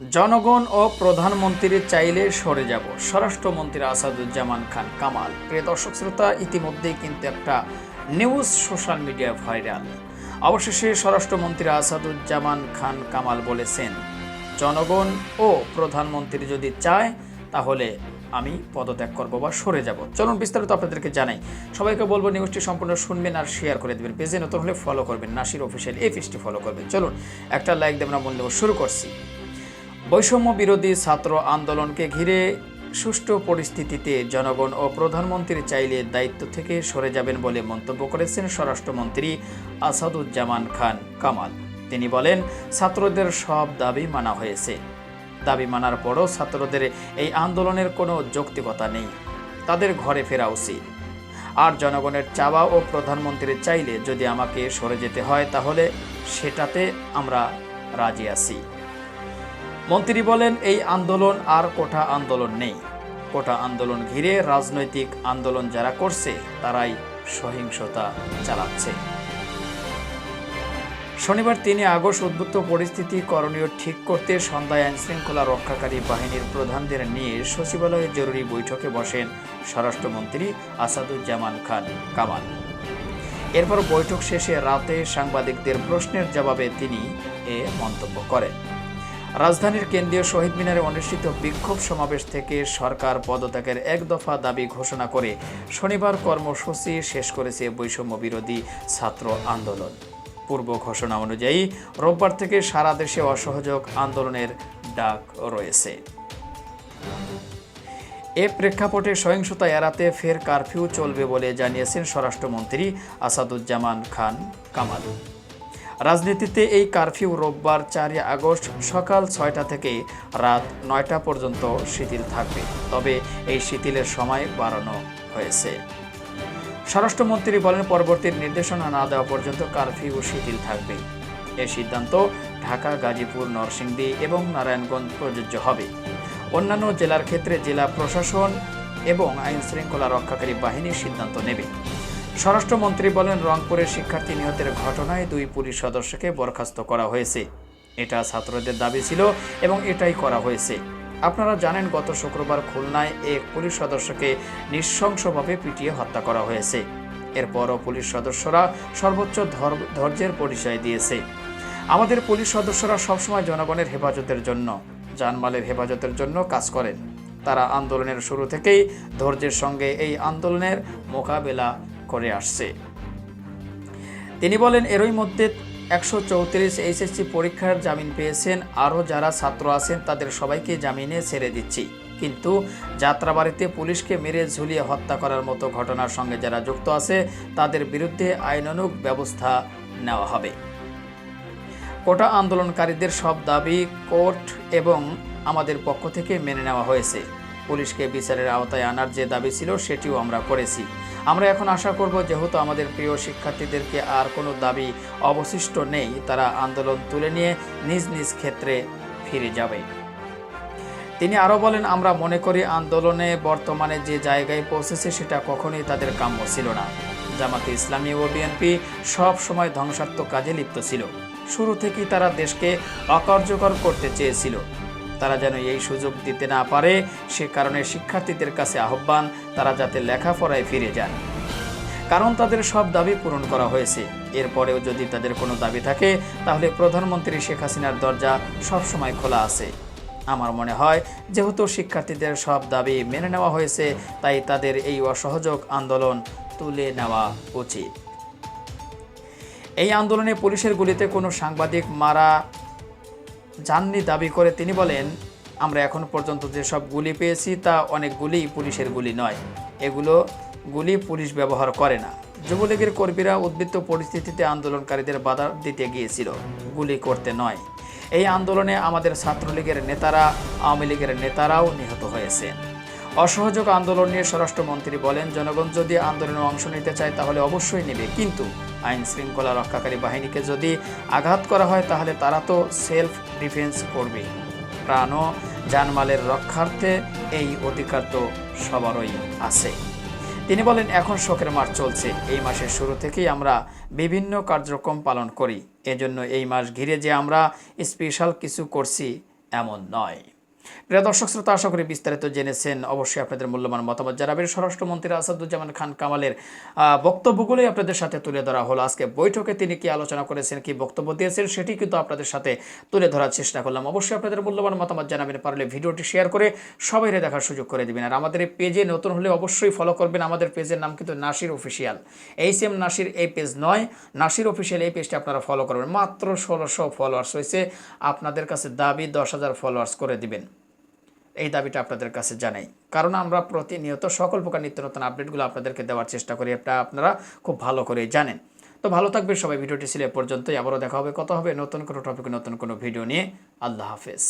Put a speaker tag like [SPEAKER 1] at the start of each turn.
[SPEAKER 1] জনগণ ও প্রধানমন্ত্রী চাইলে সরে যাব। স্বরাষ্ট্রমন্ত্রী আসাদুজ্জামান খান কামাল। প্রিয় দর্শক শ্রোতা, ইতিমধ্যেই কিন্তু একটা নিউজ সোশ্যাল মিডিয়ায় ভাইরাল। অবশেষে স্বরাষ্ট্রমন্ত্রী আসাদুজ্জামান খান কামাল বলেছেন, জনগণ ও প্রধানমন্ত্রী যদি চায়, তাহলে আমি পদত্যাগ করব বা সরে যাব। চলুন বিস্তারিত আপনাদেরকে জানাই। সবাইকে বলব, নিউজটি সম্পূর্ণ শুনবেন আর শেয়ার করে দেবেন। পেজে নতুন হলে ফলো করবেন। নাসির অফিসিয়াল এই পেজটি ফলো করবেন। চলুন, একটা লাইক দেবেন মূল্য শুরু করছি। বৈষম্য বিরোধী ছাত্র আন্দোলনকে ঘিরে সুষ্ঠু পরিস্থিতিতে জনগণ ও প্রধানমন্ত্রী চাইলে দায়িত্ব থেকে সরে যাবেন বলে মন্তব্য করেছেন স্বরাষ্ট্রমন্ত্রী আসাদুজ্জামান খান কামাল। তিনি বলেন, ছাত্রদের সব দাবি মানা হয়েছে। দাবি মানার পরও ছাত্রদের এই আন্দোলনের কোনো যৌক্তিকতা নেই। তাদের ঘরে ফেরা উচিত। আর জনগণের চাওয়া ও প্রধানমন্ত্রী চাইলে যদি আমাকে সরে যেতে হয়, তাহলে সেটাতে আমরা রাজি আছি। মন্ত্রী বলেন, এই আন্দোলন আর কোঠা আন্দোলন নেই। কোঠা আন্দোলন ঘিরে রাজনৈতিক আন্দোলন যারা করছে, তারাই সহিংসতা চালাচ্ছে। শনিবার তিনি আগস্ট উদ্বুদ্ধ পরিস্থিতি করণীয় ঠিক করতে সন্ধ্যায় আইনশৃঙ্খলা রক্ষাকারী বাহিনীর প্রধানদের নিয়ে সচিবালয়ে জরুরি বৈঠকে বসেন স্বরাষ্ট্রমন্ত্রী আসাদুজ্জামান খান কামাল। এরপর বৈঠক শেষে রাতে সাংবাদিকদের প্রশ্নের জবাবে তিনি এ মন্তব্য করেন। রাজধানীর কেন্দ্রীয় শহীদ মিনারে অনুষ্ঠিত বিক্ষোভ সমাবেশ থেকে সরকার পদত্যাগের এক দফা দাবি ঘোষণা করে শনিবার কর্মসূচি শেষ করেছে বৈষম্য বিরোধী ছাত্র আন্দোলন। পূর্ব ঘোষণা অনুযায়ী, রোববার থেকে সারা দেশে অসহযোগ আন্দোলনের ডাক রয়েছে। এ প্রেক্ষাপটে সহিংসতা এড়াতে ফের কারফিউ চলবে বলে জানিয়েছেন স্বরাষ্ট্রমন্ত্রী আসাদুজ্জামান খান কামাল। রাজনীতিতে এই কারফিউ রোববার চারই আগস্ট সকাল ছয়টা থেকে রাত নয়টা পর্যন্ত শিথিল থাকবে। তবে এই শিথিলের সময় বাড়ানো হয়েছে। স্বরাষ্ট্রমন্ত্রী বলেন, পরবর্তী নির্দেশনা না দেওয়া পর্যন্ত কারফিউ শিথিল থাকবে। এ সিদ্ধান্ত ঢাকা, গাজীপুর, নরসিংদী এবং নারায়ণগঞ্জ প্রযোজ্য হবে। অন্যান্য জেলার ক্ষেত্রে জেলা প্রশাসন এবং আইন শৃঙ্খলা রক্ষাকারী বাহিনী সিদ্ধান্ত নেবে। স্বরাষ্ট্রমন্ত্রী বলেন রংপুরের শিক্ষার্থী নিহতের ঘটনায় দুই পুলিশ সদস্যকে বরখাস্ত করা হয়েছে। এটা ছাত্রদের দাবি ছিল এবং এটাই করা হয়েছে। আপনারা জানেন, গত শুক্রবার খুলনায় এক পুলিশ সদস্যকে নৃশংসভাবে পিটিয়ে হত্যা করা হয়েছে। এরপরও পুলিশ সদস্যরা সর্বোচ্চ ধৈর্যের পরিচয় দিয়েছে। আমাদের পুলিশ সদস্যরা সবসময় জনগণের হেফাজতের জন্য জানমালের হেফাজতের জন্য কাজ করেন। তারা আন্দোলনের শুরু থেকেই ধৈর্যের সঙ্গে এই আন্দোলনের মোকাবেলা করে আসছে। তিনি বলেন, এরই মধ্যে একশো চৌত্রিশ এইচএসসি পরীক্ষার জামিন পেয়েছেন। আরও যারা ছাত্র আছেন, তাদের সবাইকে জামিনে ছেড়ে দিচ্ছি। কিন্তু যাত্রাবাড়িতে পুলিশকে মেরে ঝুলিয়ে হত্যা করার মতো ঘটনার সঙ্গে যারা যুক্ত আছে, তাদের বিরুদ্ধে আইনানুগ ব্যবস্থা নেওয়া হবে। কোটা আন্দোলনকারীদের সব দাবি কোর্ট এবং আমাদের পক্ষ থেকে মেনে নেওয়া হয়েছে। পুলিশকে বিচারের আওতায় আনার যে দাবি ছিল সেটিও আমরা করেছি। আমরা এখন আশা করব যেহেতু আমাদের প্রিয় শিক্ষার্থীদেরকে আর কোনো দাবি অবশিষ্ট নেই, তারা আন্দোলন তুলে নিয়ে নিজ নিজ ক্ষেত্রে ফিরে যাবে। তিনি আরও বলেন, আমরা মনে করি আন্দোলনে বর্তমানে যে জায়গায় পৌঁছেছে সেটা কখনোই তাদের কাম্য ছিল না। জামাতে ইসলামী ও বিএনপি সব সময় ধ্বংসাত্মক কাজে লিপ্ত ছিল। শুরু থেকেই তারা দেশকে অকার্যকর করতে চেয়েছিল। তারা যেন এই সুযোগ দিতে না পারে, সে কারণে শিক্ষার্থীদের কাছে আহ্বান, তারা যাতে লেখাপড়ায় ফিরে যান। কারণ তাদের সব দাবি পূরণ করা হয়েছে। এরপরেও যদি তাদের কোনো দাবি থাকে, তাহলে প্রধানমন্ত্রী শেখ হাসিনার দরজা সবসময় খোলা আছে। আমার মনে হয়, যেহেতু শিক্ষার্থীদের সব দাবি মেনে নেওয়া হয়েছে, তাই তাদের এই অসহযোগ আন্দোলন তুলে নেওয়া উচিত। এই আন্দোলনে পুলিশের গুলিতে কোনো সাংবাদিক মারা যাননি দাবি করে তিনি বলেন, আমরা এখন পর্যন্ত যেসব গুলি পেয়েছি তা অনেক গুলি পুলিশের গুলি নয়। এগুলো গুলি পুলিশ ব্যবহার করে না। যুবলীগের কর্মীরা উদ্বৃত্ত পরিস্থিতিতে আন্দোলনকারীদের বাধা দিতে গিয়েছিল, গুলি করতে নয়। এই আন্দোলনে আমাদের ছাত্রলীগের নেতারা, আওয়ামী লীগের নেতারাও নিহত হয়েছে অসহযোগ আন্দোলন নিয়ে স্বরাষ্ট্রমন্ত্রী বলেন, জনগণ যদি আন্দোলনে অংশ নিতে চায় তাহলে অবশ্যই নেবে। কিন্তু আইন শৃঙ্খলা রক্ষাকারী বাহিনীকে যদি আঘাত করা হয় তাহলে তারা তো সেলফ ডিফেন্স করবে। প্রাণ ও জানমালের রক্ষার্থে এই অধিকার তো সবারই আছে। তিনি বলেন, এখন শোকের মাস চলছে। এই মাসের শুরু থেকেই আমরা বিভিন্ন কার্যক্রম পালন করি। এজন্য এই মাস ঘিরে যে আমরা স্পেশাল কিছু করছি, এমন নয়। প্রিয় দর্শক শ্রোতা, আশা করি বিস্তারিত জেনেছেন অবশ্যই আপনাদের মূল্যবান মতামত জানাবেন। স্বরাষ্ট্রমন্ত্রী আসাদুজ্জামান খান কামালের বক্তব্যগুলোই আপনাদের সাথে তুলে ধরা হলো। আজকে বৈঠকে তিনি কি আলোচনা করেছেন, কি বক্তব্য দিয়েছেন, সেটি কিন্তু আপনাদের সাথে তুলে ধরার চেষ্টা করলাম। অবশ্যই আপনাদের মূল্যবান মতামত জানাবেন, পারলে ভিডিওটি শেয়ার করে সবাইরে দেখার সুযোগ করে দিবেন। আর আমাদের এই পেজে নতুন হলে অবশ্যই ফলো করবেন। আমাদের পেজের নাম কিন্তু Nasir official H M Nasir এই পেজ নয়, নাসির অফিসিয়াল এই পেজটি আপনারা ফলো করবেন। মাত্র ষোলোশো ফলোয়ার্স হয়েছে। আপনাদের কাছে দাবি দশ হাজার ফলোয়ার্স করে দিবেন। এই দাবিটা আপনাদের কাছে জানাই। কারণ আমরা প্রতিনিয়ত সকল প্রকার নিত্য নতুন আপডেটগুলো আপনাদেরকে দেওয়ার চেষ্টা করি, এটা আপনারা খুব ভালো করে জানেন। তো ভালো থাকবে সবাই, ভিডিওটি ছিল এ পর্যন্তই। আবারও দেখা হবে কত হবে নতুন কোনো টপিক নতুন কোনো ভিডিও নিয়ে। আল্লাহ হাফেজ।